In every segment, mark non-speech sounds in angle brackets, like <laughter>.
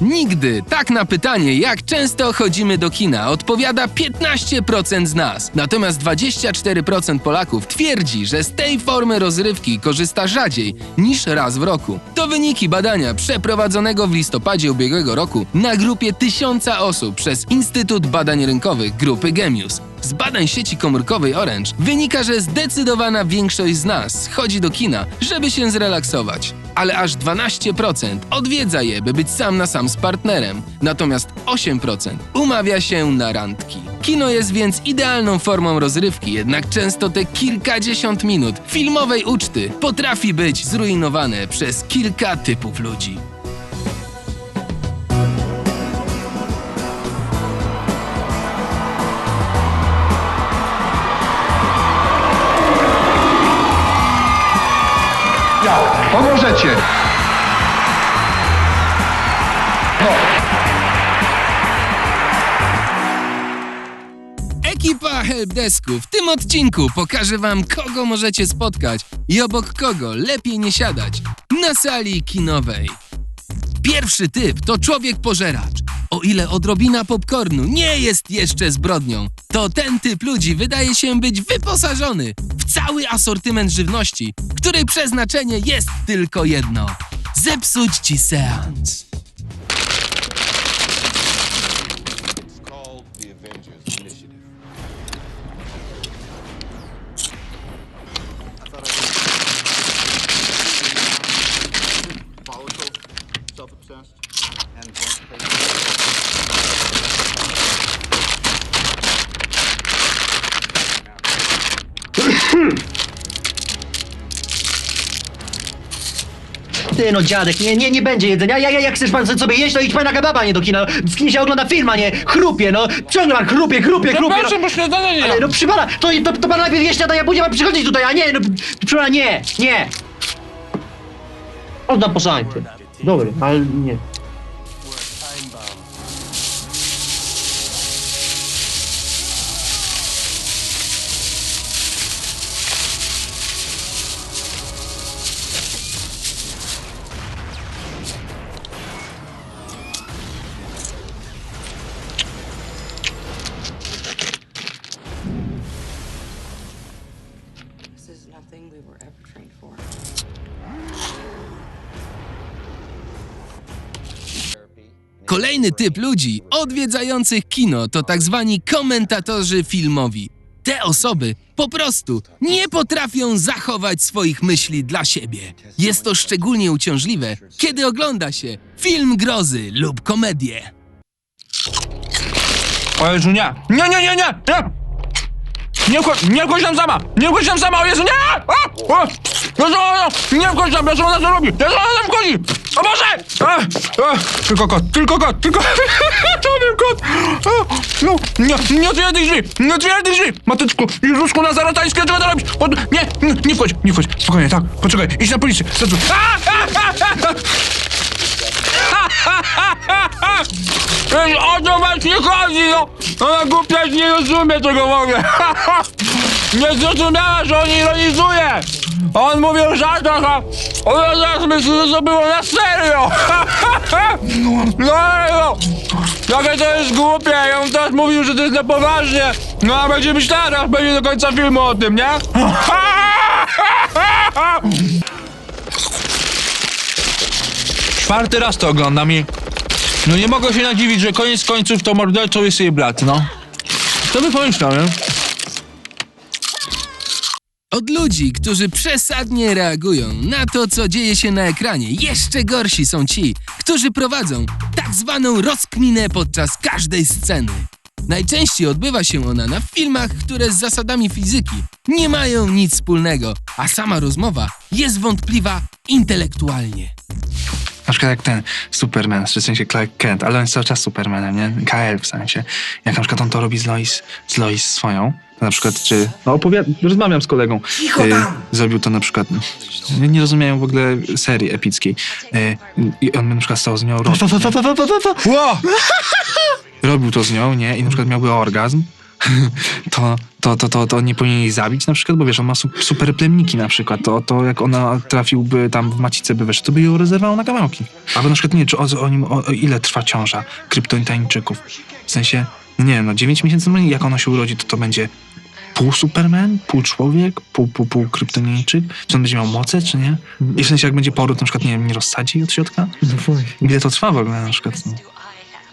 Nigdy. Tak na pytanie, jak często chodzimy do kina, odpowiada 15% z nas. Natomiast 24% Polaków twierdzi, że z tej formy rozrywki korzysta rzadziej niż raz w roku. To wyniki badania przeprowadzonego w listopadzie ubiegłego roku na grupie tysiąca osób przez Instytut Badań Rynkowych grupy Gemius. Z badań sieci komórkowej Orange wynika, że zdecydowana większość z nas chodzi do kina, żeby się zrelaksować. Ale aż 12% odwiedza je, by być sam na sam z partnerem. Natomiast 8% umawia się na randki. Kino jest więc idealną formą rozrywki, jednak często te kilkadziesiąt minut filmowej uczty potrafi być zrujnowane przez kilka typów ludzi. Pomożecie. No, Ekipa Helpdesku w tym odcinku pokaże wam, kogo możecie spotkać i obok kogo lepiej nie siadać na sali kinowej. Pierwszy typ to człowiek pożeracz. O ile odrobina popcornu nie jest jeszcze zbrodnią, to ten typ ludzi wydaje się być wyposażony cały asortyment żywności, której przeznaczenie jest tylko jedno: zepsuć ci seans. Ty no dziadek, nie, nie, nie będzie jedzenia. Ja, ja, jak chcesz pan sobie jeść, to idź pan na kebaba, nie do kina. W kinie się ogląda film, a nie chrupie, no. Ciągle pan chrupie, chrupie, chrupie. Proszę, No. bo śniadania nie Ale no przy pana, to, to, to pan najpierw jeść śniadania, później pan przychodzić tutaj, a nie, no przy pana nie, nie. Można po sańcu. Dobry, ale nie. Kolejny typ ludzi odwiedzających kino to tak zwani komentatorzy filmowi. Te osoby po prostu nie potrafią zachować swoich myśli dla siebie. Jest to szczególnie uciążliwe, kiedy ogląda się film grozy lub komedię. O Jezu, nie! Nie, nie, nie, nie! Nie! Nie wchodź, nie wchodź tam sama! Nie wchodź tam sama, o Jezu, nie! O! O! Jezu! Nie wchodź tam, Jezu, ona co robi? Jezu, ona tam wchodzi! O Boże! A! A! Tylko kot, tylko kot, tylko... <laughs> Czarny kot! A! No, nie, nie otwieraj tych drzwi! Nie otwieraj tych drzwi! Mateczku, Jezusku Nazaretański, czego to robisz? Pod... Nie, nie, nie wchodź, nie wchodź, spokojnie, tak, poczekaj, idź na policję, zadzwoń. A! A! A! A! Ej, O to właśnie chodzi, no! Ona głupia nie rozumie tego w ogóle! <laughs> Nie zrozumiała, że on ironizuje! On mówi o żartach, a ona zaraz myśli, że to było na serio! <laughs> No, no! Jakie to jest głupie! Ja on teraz mówił, że to jest na poważnie! No a będzie myślała, teraz będzie do końca filmu o tym, nie? <laughs> Czwarty raz to oglądam i... No nie mogę się nadziwić, że koniec końców to mordercą jest jej brat, no. To by pomyślał, nie? Od ludzi, którzy przesadnie reagują na to, co dzieje się na ekranie, jeszcze gorsi są ci, którzy prowadzą tak zwaną rozkminę podczas każdej sceny. Najczęściej odbywa się ona na filmach, które z zasadami fizyki nie mają nic wspólnego, a sama rozmowa jest wątpliwa intelektualnie. Na przykład jak ten Superman, w sensie Clark Kent, ale on jest cały czas Supermanem, nie? KL w sensie. Jak na przykład on to robi z Lois, z Lois swoją, na przykład czy... No opowiadam, rozmawiam z kolegą. Cicho Zrobił to na przykład... Nie, nie rozumieją w ogóle serii epickiej. Y, I on na przykład stał z nią... Ro, Ło! robił to z nią, nie? I na przykład miałby orgazm. <laughs> to, to, to, to, to nie powinien jej zabić na przykład, bo wiesz, on ma su- super plemniki na przykład, to, to jak ona trafiłby tam w macicę by weszła, to by ją rozerwało na kawałki. Albo na przykład nie, czy o, o, nim- o ile trwa ciąża kryptonitańczyków. W sensie, nie no 9 miesięcy, no jak ona się urodzi, to to będzie pół Superman, pół człowiek, pół, pół, pół kryptonijczyk? Czy on będzie miał moce, czy nie? I w sensie, jak będzie poród, na przykład, nie wiem, nie rozsadzi od środka? Ile to trwa w ogóle na przykład? No?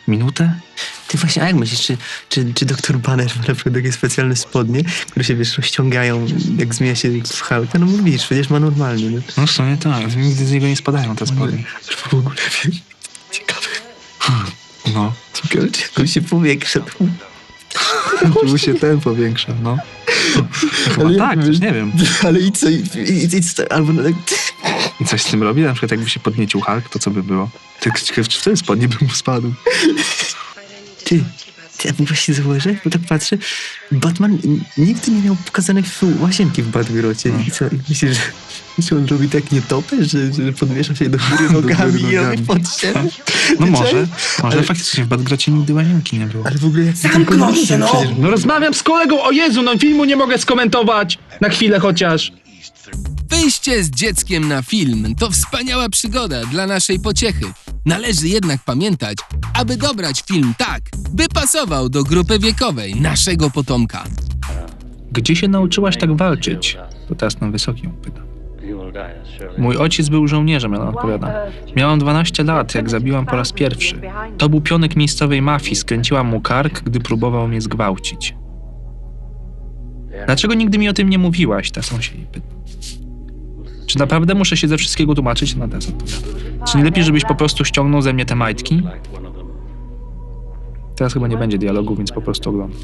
Minutę? Ty właśnie, a jak myślisz, czy, czy, czy doktor Banner ma na przykład takie specjalne spodnie, które się, wiesz, rozciągają, jak zmienia się w Hulka? No mówisz, przecież ma normalnie, no. No w sumie tak, nigdy z niego nie spadają te spodnie. W ogóle, wiesz, ciekawe, No. ciekawe, czy on się powiększa, to... Tu się ten powiększa, no. Chyba Ale tak, też nie wiem. Ale i co, i, i, i co, albo no, I coś z tym robi? Na przykład jakby się podniecił Hulk, to co by było? Tylko ciekawe, czy wtedy spodnie by mu spadł. ty, ty, ja właśnie zauważyłeś, bo tak patrzę, Batman nigdy nie miał pokazanej w- łazienki w Batgrocie. I co, i myślisz, że, że on robi tak nietopę, że, że podwiesza się do góry nogami i robi nogami. pod siebie? No może, może Ale- faktycznie w Badgrocie nigdy łazienki nie było. Ale w ogóle jak Zamknął się, no! Przecież No rozmawiam z kolegą, o Jezu, no filmu nie mogę skomentować. Na chwilę chociaż. Wyjście z dzieckiem na film to wspaniała przygoda dla naszej pociechy. Należy jednak pamiętać, aby dobrać film tak, by pasował do grupy wiekowej naszego potomka. Gdzie się nauczyłaś tak walczyć? To teraz na wysokim pyta. Mój ojciec był żołnierzem, ja odpowiadam. Miałam 12 lat, jak zabiłam po raz pierwszy. To był pionek miejscowej mafii, skręciłam mu kark, gdy próbował mnie zgwałcić. Dlaczego nigdy mi o tym nie mówiłaś? Ta jej pyta. Czy naprawdę muszę się ze wszystkiego tłumaczyć? No teraz odpowiada. Czy nie lepiej, żebyś po prostu ściągnął ze mnie te majtki? Teraz chyba nie będzie dialogu, więc po prostu oglądam.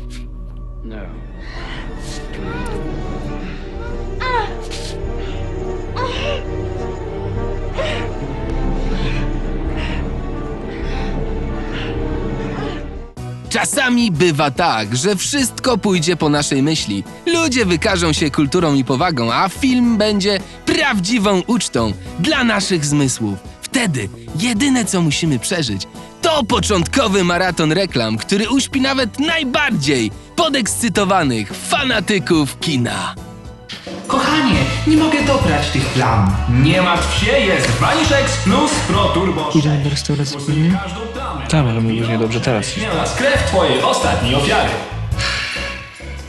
Czasami bywa tak, że wszystko pójdzie po naszej myśli. Ludzie wykażą się kulturą i powagą, a film będzie prawdziwą ucztą dla naszych zmysłów. Wtedy jedyne co musimy przeżyć to początkowy maraton reklam, który uśpi nawet najbardziej podekscytowanych fanatyków kina. Kochanie, nie mogę dobrać tych plam. Nie martw się, jest Vanish X Plus Pro Turbo 6. Idziemy do restauracji, nie? każdą plamę. Tak, ale mi już niedobrze teraz. Śmiała krew twojej ostatniej ofiary.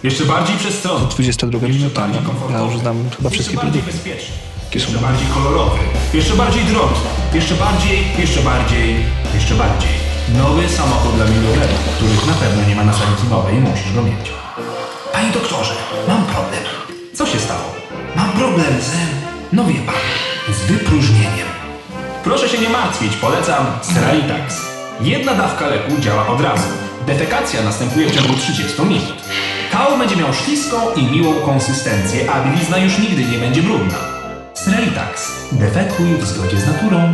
Jeszcze bardziej przestronny. 22 minuta, no. Ja już znam chyba wszystkie Jeszcze bardziej produkty. bezpieczny. Jakie są Jeszcze bardziej kolorowy. Jeszcze bardziej drogi. Jeszcze bardziej, jeszcze bardziej, jeszcze bardziej. Nowy samochód dla milionerów, których na pewno nie ma na sali i musisz go mieć. Panie doktorze, mam problem z... No wie pan, z wypróżnieniem. Proszę się nie martwić, polecam Steralitax. Jedna dawka leku działa od razu. Defekacja następuje w ciągu 30 minut. Kał będzie miał śliską i miłą konsystencję, a bielizna już nigdy nie będzie brudna. Steralitax. Defekuj w zgodzie z naturą.